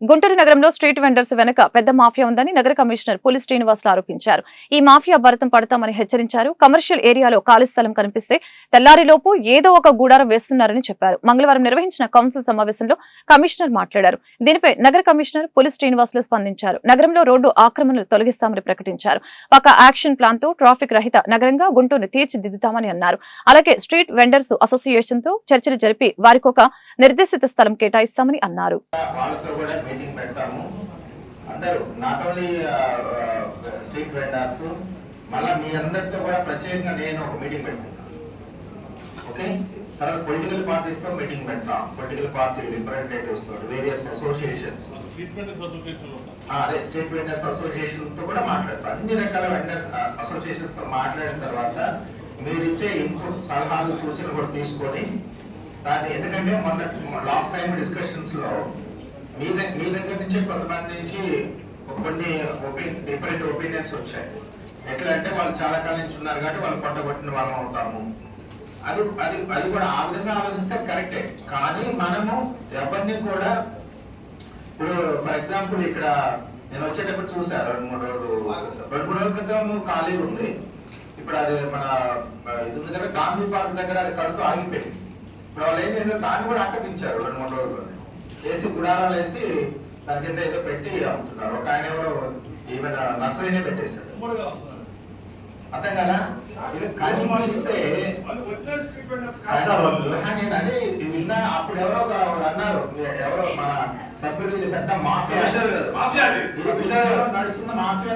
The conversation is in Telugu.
గుంటూరు నగరంలో స్ట్రీట్ వెండర్స్ వెనక పెద్ద మాఫియా ఉందని నగర కమిషనర్ పులి శ్రీనివాసులు ఆరోపించారు. ఈ మాఫియా భరతం పడతామని హెచ్చరించారు. కమర్షియల్ ఏరియాలో ఖాళీ స్థలం కనిపిస్తే తెల్లారిలోపు ఏదో ఒక గూడారం వేస్తున్నారని చెప్పారు. మంగళవారం నిర్వహించిన కౌన్సిల్ సమావేశంలో కమిషనర్ మాట్లాడారు. దీనిపై నగర కమిషనర్ పులి శ్రీనివాసులు స్పందించారు. నగరంలో రోడ్డు ఆక్రమణలు తొలగిస్తామని ప్రకటించారు. ఒక యాక్షన్ ప్లాన్తో ట్రాఫిక్ రహిత నగరంగా గుంటూరును తీర్చిదిద్దుతామని అన్నారు. అలాగే స్ట్రీట్ వెండర్స్ అసోసియేషన్తో చర్చలు జరిపి వారికొక నిర్దేశిత స్థలం కేటాయిస్తామని అన్నారు. మీటింగ్ పెడతాము. అందరూ నాట్ ఓన్లీ స్ట్రీట్ వెండర్స్ మళ్ళీ మీ అందరితో కూడా ప్రత్యేకంగా నేను ఒక మీటింగ్ పెట్టుకుంటాను ఓకే? తర్వాత పొలిటికల్ పార్టీస్తో మీటింగ్ పెడతాం. పొలిటికల్ పార్టీ రిప్రజెంటేటివ్స్తో వేరియస్ అసోసియేషన్స్. అదే స్టేట్ వెండర్స్ అసోసియేషన్తో కూడా మాట్లాడతాం. అన్ని రకాల వెండర్స్ అసోసియేషన్స్తో మాట్లాడిన తర్వాత మీరు ఇచ్చే ఇన్పుట్ సలహాలు సూచనలు కూడా తీసుకొని దాన్ని ఎందుకంటే మొన్న లాస్ట్ టైం డిస్కషన్స్లో మీ దగ్గర మీ దగ్గర నుంచి కొంతమంది నుంచి కొన్ని డిఫరెంట్ ఒపీనియన్స్ వచ్చాయి. ఎట్లా అంటే వాళ్ళు చాలా కాలం నుంచి ఉన్నారు కాబట్టి వాళ్ళు కొట్టగొట్టిన వాళ్ళం అవుతాము. అది అది అది కూడా ఆ విధంగా ఆలోచిస్తే కరెక్టే. కానీ మనము ఎవరిని కూడా ఇప్పుడు ఫర్ ఎగ్జాంపుల్ ఇక్కడ నేను వచ్చేటప్పుడు చూసాను రెండు మూడు రోజులు. రెండు మూడు రోజుల క్రితం ఖాళీ ఉంది. ఇప్పుడు అది మన ఇది ఉంది కదా గాంధీ పార్క్ దగ్గర అది కడుతూ ఆగిపోయింది. ఇప్పుడు వాళ్ళు ఏం చేశారు? దాన్ని కూడా ఆక్రమించారు రెండు మూడు రోజులు వేసి గుడారాలు వేసి దాని కింద ఏదో పెట్టి అమ్ముతున్నారు ఒక ఆయన ఎవరో ఈవెన్ నర్సరీనే పెట్టేశారు. అర్థం కదా కనిపిస్తే. నేను అదే విన్నా అప్పుడు ఎవరో అన్నారు ఎవరో మన సభ్యులు ఇది పెద్ద మాఫియా నడుస్తున్న. మాఫియా.